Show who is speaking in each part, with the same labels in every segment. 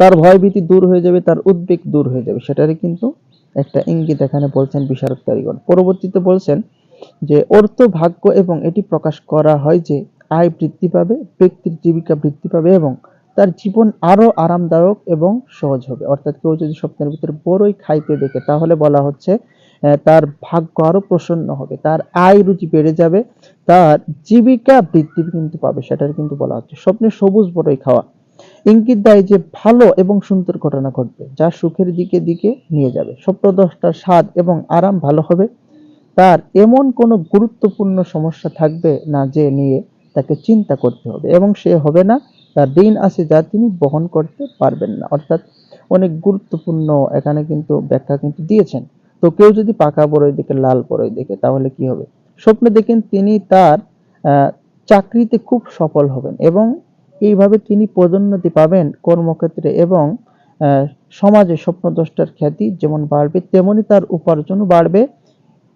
Speaker 1: তার ভয়ভীতি দূর হয়ে যাবে, তার উদ্বেগ দূর হয়ে যাবে। সেটারই কিন্তু একটা ইঙ্গিত এখানে বলছেন বিশারদ কারিগণ পরবর্তীতে বলছেন যে অর্থ ভাগ্য এবং এটি প্রকাশ করা হয় যে, আয় বৃদ্ধি পাবে, ব্যক্তির জীবিকা বৃদ্ধি পাবে এবং তার জীবন আরও আরামদায়ক এবং সহজ হবে। অর্থাৎ কেউ যদি স্বপ্নের ভিতরে বড়ই খাইতে দেখে, তাহলে বলা হচ্ছে তার ভাগ্য আরও প্রসন্ন হবে, তার আয় রুচি বেড়ে যাবে, তার জীবিকা বৃদ্ধি কিন্তু পাবে। সেটার কিন্তু বলা হচ্ছে, স্বপ্নে সবুজ বড়ই খাওয়া ইঙ্গিত দেয় যে ভালো এবং সুন্দর ঘটনা ঘটবে, যা সুখের দিকে দিকে নিয়ে যাবে। স্বপ্নদ্রষ্টার স্বাদ এবং আরাম ভালো হবে। তার এমন কোনো গুরুত্বপূর্ণ সমস্যা থাকবে না যে নিয়ে তাকে চিন্তা করতে হবে, এবং সে হবে না। তার ঋণ আছে যা তিনি বহন করতে পারবেন না। অর্থাৎ অনেক গুরুত্বপূর্ণ এখানে কিন্তু ব্যাখ্যা কিন্তু দিয়েছেন। তো কেউ যদি পাকা বড়ই দেখে, লাল বড়ই দেখে, তাহলে কি হবে? স্বপ্নে দেখেন তিনি তার চাকরিতে খুব সফল হবেন এবং এইভাবে তিনি পদোন্নতি পাবেন কর্মক্ষেত্রে এবং সমাজে স্বপ্নদ্রষ্টার খ্যাতি যেমন বাড়বে, তেমনি তার উপার্জনও বাড়বে।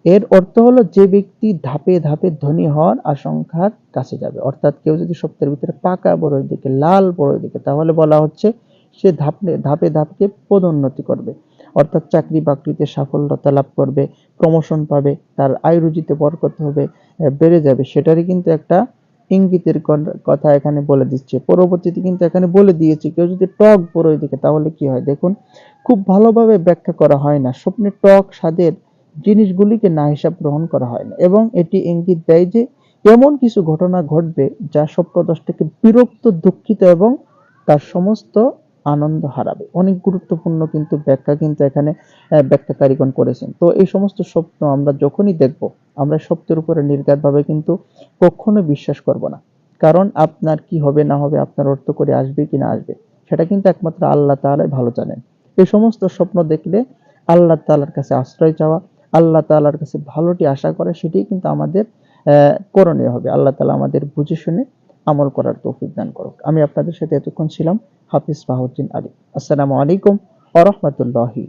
Speaker 1: এর অর্থ হলো যে ব্যক্তি ধাপে ধাপে ধনী হওয়ার আশঙ্কার কাছে যাবে। অর্থাৎ কেউ যদি স্বপ্নের ভিতরে পাকা বড়ই দিকে, লাল বড়ই দিকে, তাহলে বলা হচ্ছে সে ধাপে ধাপে ধাপকে পদোন্নতি করবে। অর্থাৎ চাকরি বাকরিতে সাফল্যতা লাভ করবে প্রমোশন পাবে, তার আয় রুজিতে বরকত হবে বেড়ে যাবে। সেটারই কিন্তু একটা ইঙ্গিতের কথা এখানে বলে দিচ্ছে। পরবর্তীতে কিন্তু এখানে বলে দিয়েছে, কেউ যদি টক পরে দিকে তাহলে কি হয়? দেখুন, খুব ভালোভাবে ব্যাখ্যা করা হয় না। স্বপ্নে টক স্বাদের জিনিসগুলিকে না হিসাব গ্রহণ করা হয় না। এবং এটি ইঙ্গিত দেয় যে, এমন কিছু ঘটনা ঘটবে যা স্বপ্নদশটাকে বিরক্ত, দুঃখিত এবং তার সমস্ত আনন্দ হারাবে। অনেক গুরুত্বপূর্ণ কিন্তু ব্যাখ্যা কিন্তু এখানে আহ, ব্যাখ্যাকারীগণ করেছেন। তো এই সমস্ত স্বপ্ন আমরা যখনই দেখব আমরা সত্যের উপরে নির্ঘাতভাবে কিন্তু কখনো বিশ্বাস করব না। কারণ আপনার কি হবে না হবে আপনার অর্থ করে আসবে কি না আসবে সেটা কিন্তু একমাত্র আল্লাহ তাআলাই ভালো জানেন। এই সমস্ত স্বপ্ন দেখলে আল্লাহ তালার কাছে আশ্রয় চাওয়া আল্লাহ তাআলার কাছে ভালোটি আশা করে সেটি কিন্তু আমাদের করণীয় হবে। আল্লাহ তাআলা আমাদের বুঝে শুনে আমল করার তৌফিক দান করুক। আমি আপনাদের সাথে এতক্ষণ ছিলাম হাফিজ বাহুদ্দিন আলী। আসসালামু আলাইকুম ওয়া রাহমাতুল্লাহি